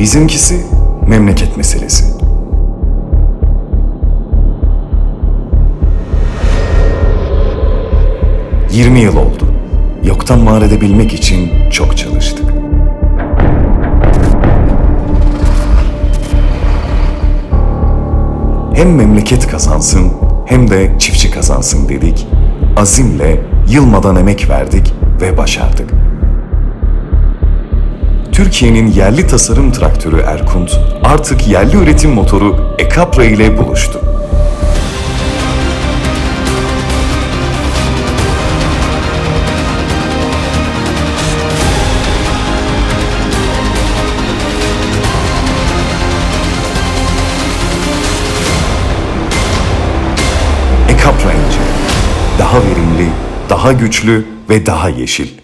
Bizimkisi memleket meselesi. ...20 yıl oldu. Yoktan var edebilmek için çok çalıştık. Hem memleket kazansın hem de çiftçi kazansın dedik. Azimle, yılmadan emek verdik ve başardık. Türkiye'nin yerli tasarım traktörü Erkunt artık yerli üretim motoru Ekapra ile buluştu. Ekapra ince. Daha verimli, daha güçlü ve daha yeşil.